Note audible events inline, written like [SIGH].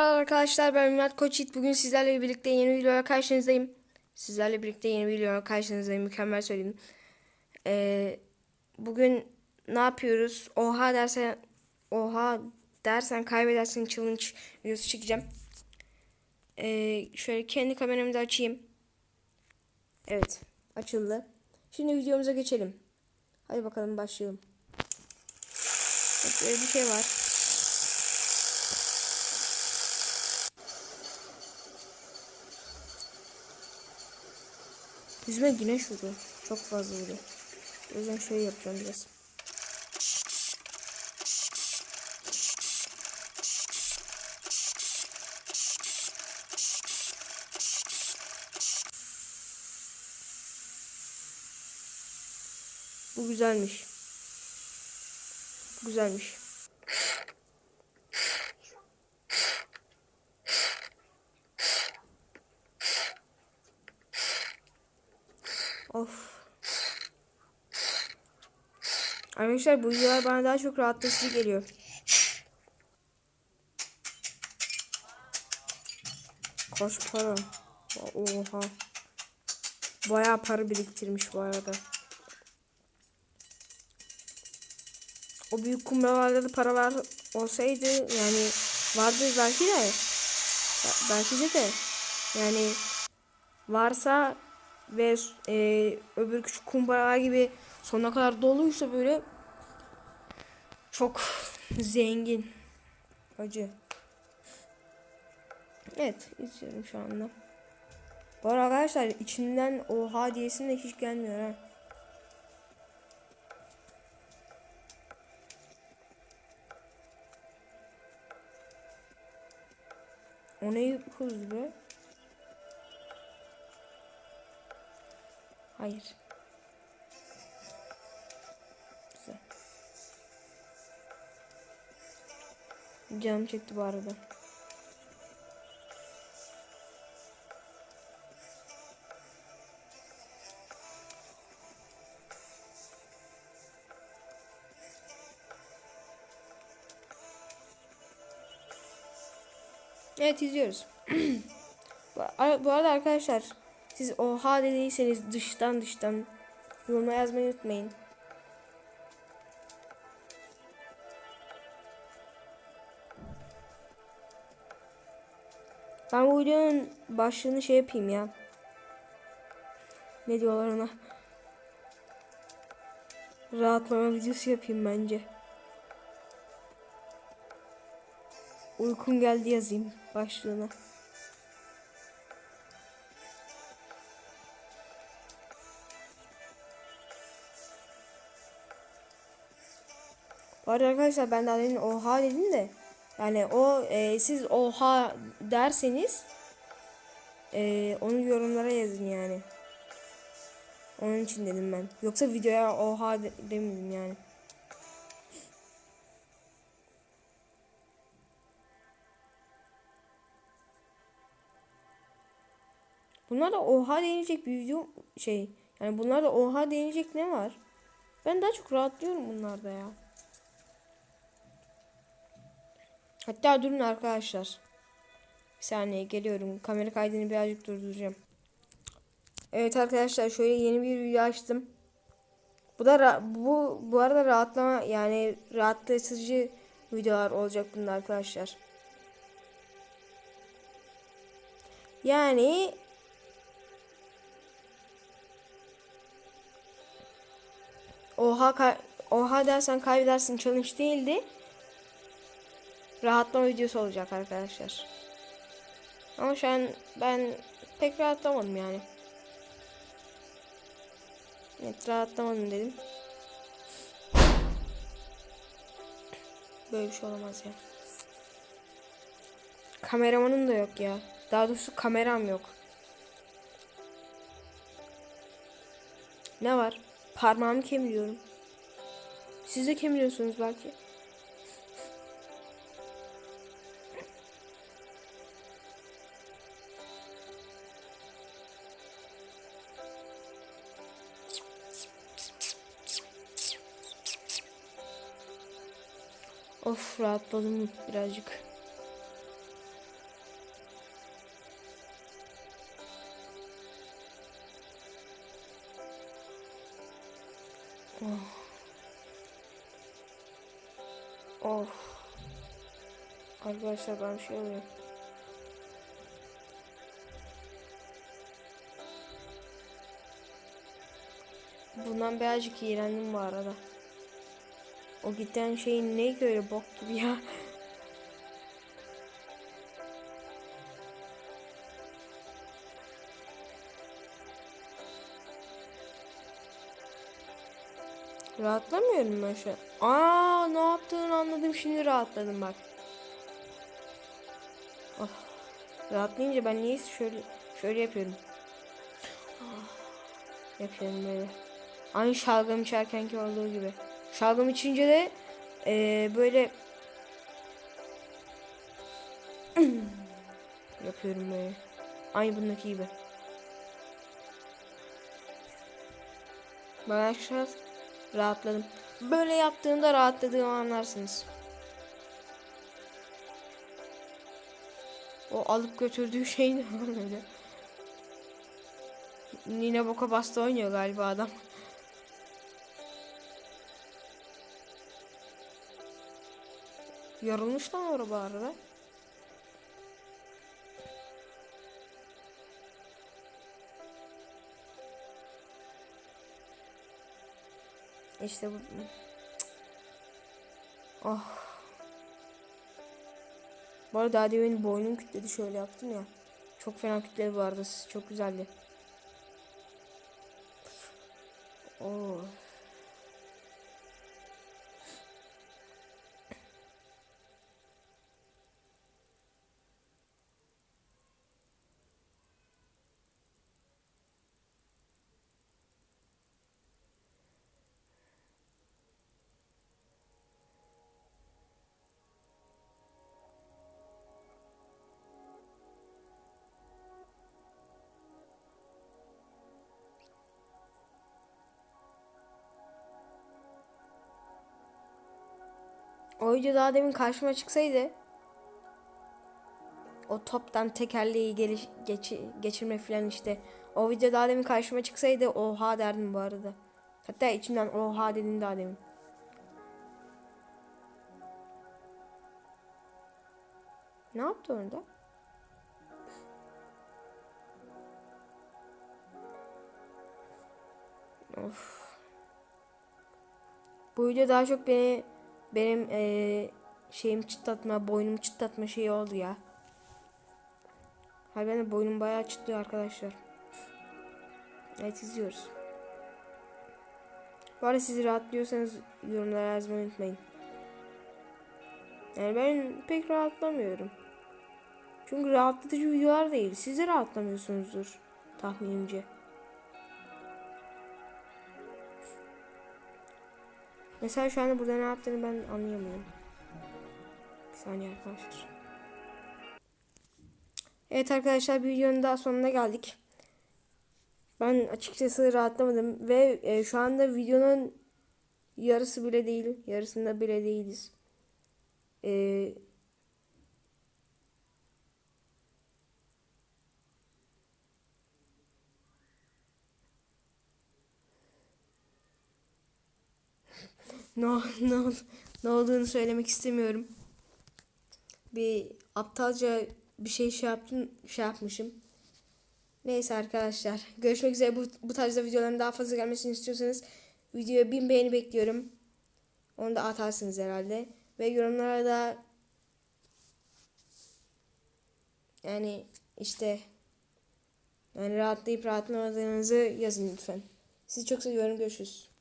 Merhaba arkadaşlar ben Mehmet Koçit. Bugün sizlerle birlikte yeni videoya karşınızdayım. Sizlerle birlikte yeni videoya karşınızdayım. Mükemmel söyledim. Ee, bugün ne yapıyoruz? Oha dersen oha dersen kaybedersin challenge videosu çekeceğim. Ee, şöyle kendi kameramı da açayım. Evet açıldı. Şimdi videomuza geçelim. Hadi bakalım başlayalım. Evet, böyle bir şey var. Yüzüme güneş vuruyor. Çok fazla vuruyor. O yüzden şöyle yapacağım biraz. Bu güzelmiş. Güzelmiş. Of. Arkadaşlar bu videolar bana daha çok rahatlatıcı geliyor. Kaç para? Oha. Bayağı para biriktirmiş bu arada. O büyük kumralarda da paralar olsaydı yani vardı belki de belki de de yani varsa ve e, öbür küçük kumbaralar gibi sonuna kadar doluysa böyle çok zengin acı. Evet izliyorum şu anda. Bu arada arkadaşlar içinden oha diyesim de hiç gelmiyor ha. O ne hız Hayır. Güzel. Canım çekti bu arada. Evet izliyoruz. [CLEARS THROAT] bu ar- bu arada arkadaşlar siz oha dediyseniz dıştan dıştan yoruma yazmayı unutmayın. Ben bu videonun başlığını şey yapayım ya. Ne diyorlar ona? Rahatlama videosu yapayım bence. Uykum geldi yazayım başlığına. Arada arkadaşlar ben daha demin oha dedim de yani o e, siz oha derseniz e, onu yorumlara yazın yani. Onun için dedim ben. Yoksa videoya oha de, demedim yani. Bunlar da oha denilecek bir video şey. Yani bunlar da oha denilecek ne var? Ben daha çok rahatlıyorum bunlarda ya. Hatta durun arkadaşlar. Bir saniye geliyorum. Kamera kaydını birazcık durduracağım. Evet arkadaşlar şöyle yeni bir video açtım. Bu da bu bu arada rahatlama yani rahatlatıcı videolar olacak bunlar arkadaşlar. Yani Oha oha dersen kaybedersin challenge değildi. Rahatlama videosu olacak arkadaşlar. Ama şu an ben pek rahatlamadım yani. Evet rahatlamadım dedim. Böyle bir şey olamaz ya. Kameramanım da yok ya. Daha doğrusu kameram yok. Ne var? Parmağımı kemiriyorum. Siz de kemiriyorsunuz belki. Of rahatladım birazcık. Oh. Of. Arkadaşlar ben şey yapıyorum. Bundan birazcık iğrendim bu arada. O giden şeyin ne öyle bok gibi ya. Rahatlamıyorum ben şu an. Aa ne yaptığını anladım şimdi rahatladım bak. Of. Rahatlayınca ben niye şöyle şöyle yapıyorum. Ah, yapıyorum böyle. Aynı şalgam içerkenki olduğu gibi. Şalgam içince de eee, böyle [CLEARS THROAT] yapıyorum böyle. Aynı bundaki gibi. Ben arkadaşlar rahatladım. Böyle yaptığımda rahatladığımı anlarsınız. O alıp götürdüğü şey ne [LAUGHS] öyle? Nine boka bastı oynuyor galiba adam. Yarılmış lan araba arada. İşte bu. Oh. Bu arada daha demin boynum kütledi şöyle yaptım ya. Çok fena kütledi bu arada. Çok güzeldi. Oo. O video daha demin karşıma çıksaydı o toptan tekerleği geliş, geç, geçirme falan işte. O video daha demin karşıma çıksaydı oha derdim bu arada. Hatta içimden oha dedim daha demin. Ne yaptı orada? Of. Bu video daha çok beni benim eee şeyim çıtlatma, boynumu çıtlatma şeyi oldu ya. Hayır benim boynum bayağı çıtlıyor arkadaşlar. Evet izliyoruz. Bu arada siz rahatlıyorsanız yorumlara yazmayı unutmayın. Yani ben pek rahatlamıyorum. Çünkü rahatlatıcı videolar değil. Siz rahatlamıyorsunuzdur tahminimce. Mesela şu anda burada ne yaptığını ben anlayamıyorum. Bir saniye arkadaşlar. Evet arkadaşlar bir videonun daha sonuna geldik. Ben açıkçası rahatlamadım ve e, şu anda videonun yarısı bile değil. Yarısında bile değiliz. E, ne, ne, ne olduğunu söylemek istemiyorum. Bir aptalca bir şey şey yaptım, şey yapmışım. Neyse arkadaşlar. Görüşmek üzere. Bu, bu tarzda videoların daha fazla gelmesini istiyorsanız videoya bin beğeni bekliyorum. Onu da atarsınız herhalde. Ve yorumlara da yani işte yani rahatlayıp rahatlamadığınızı yazın lütfen. Sizi çok seviyorum. Görüşürüz.